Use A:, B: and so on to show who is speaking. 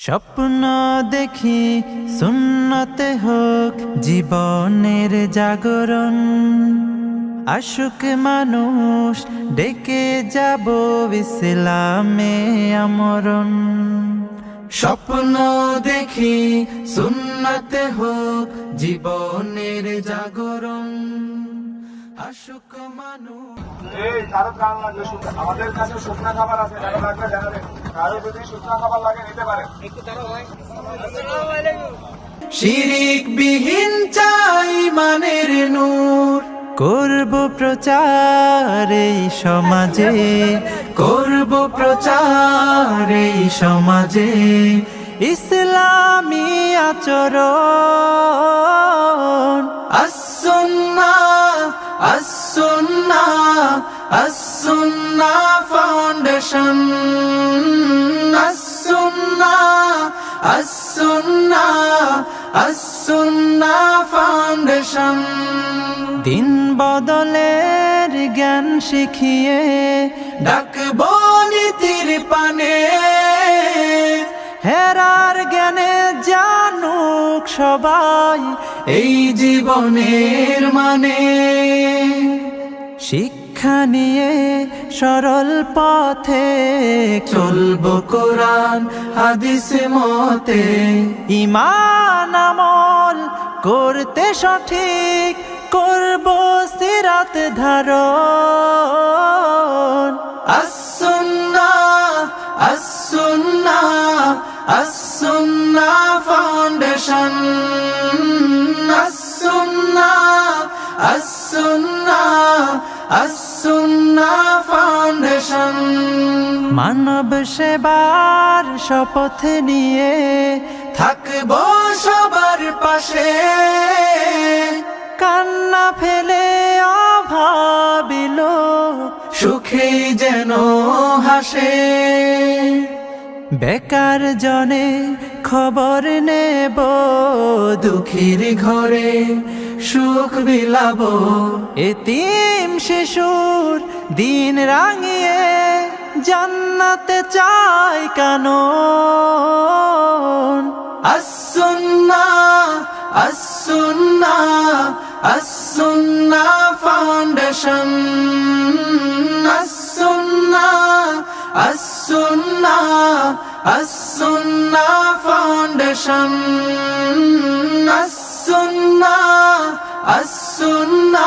A: স্বপ্ন দেখি সুন্নতে হোক জীবনের জাগরণ। আশুক মানুষ ডেকে যাব ইসলামে আমরণ। স্বপ্ন দেখি সুন্নতে হোক জীবনের জাগরণ। আশুক মানুষ
B: এই কারও প্রাণ লাগলে আমাদের কাছে শুকনা খাবার আছে কারও লাগলে জানাবেন কারও যদি শুকনা খাবার লাগে নিতে পারেন
A: শিরিক বিহীন চাই মানের নূর। করব প্রচার এই সমাজে। করব প্রচার এই সমাজে। ইসলামী আচরণ। আসুন্না ফাউন্ডেশন আসুন্না আসুন্না আসুন্না ফাউন্ডেশন দিন বদলের জ্ঞান শিখিয়ে ডাকবো নীতির পানে। হেরার জ্ঞানে জানুক সবাই এই জীবনের মানে। শিক্ষা সরল পথে চলবো কোরআন, হাদিস, মতে। ইমান আমল করতে সঠিক, করব সিরাত ধারণ। আসুন্না আসুন্না আসুন্না ফাউন্ডেশন আসুন্না আসুন্না আসুন্না ফাউন্ডেশন মানব সেবার শপথ নিয়ে থাকব সবার পাশে। কান্না ফেলে অভাবিল সুখে যেন হাসে। বেকার জনে খবর নেব দুঃখীর ঘরে সুখ বিলাব এতিম শিশুর দিন রাঙিয়ে জান্নাতে চাই আসুন্না আসুন্না